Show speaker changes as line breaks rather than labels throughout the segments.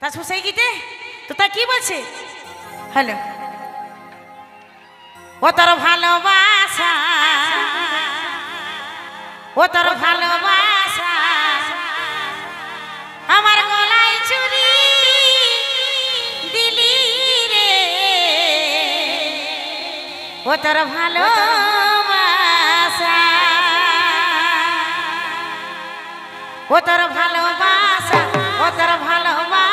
তা সুসাই গীতে তো তা কি বলছে? হ্যালো। ও তোর ভালোবাসা, ও তোর ভালোবাসা, আমার গলায় চুরি দিলি রে। ও তোর ভালোবাসা, ও তোর ভালোবাসা, ও তোর ভালোবাসা।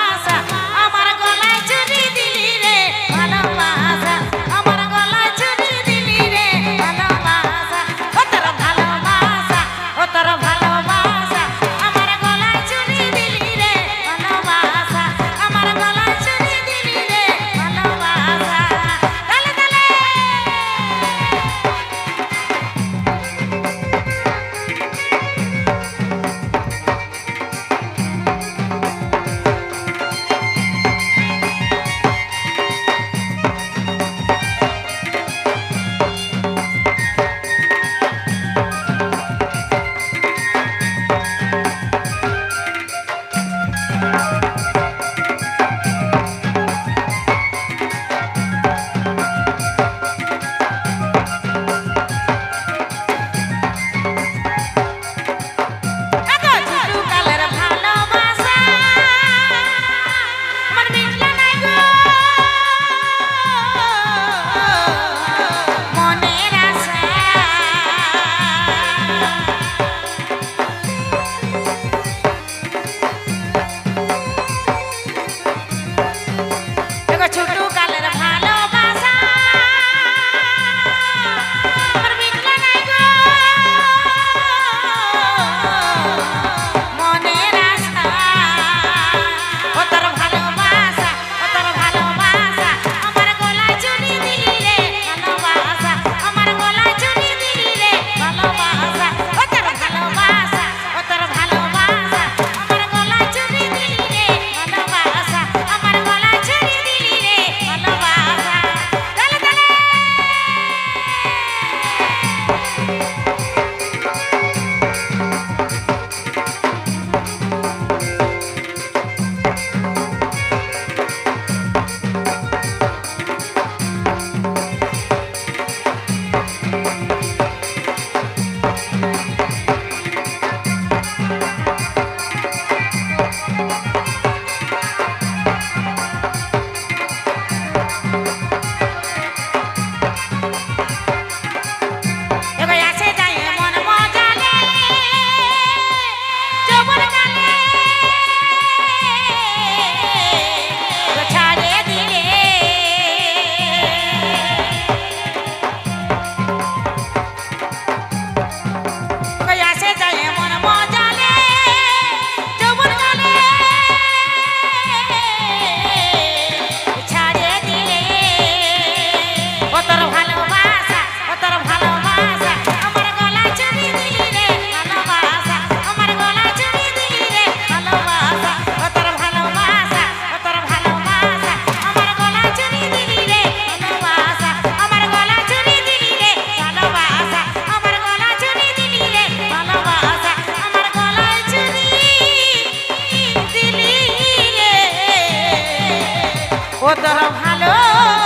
啊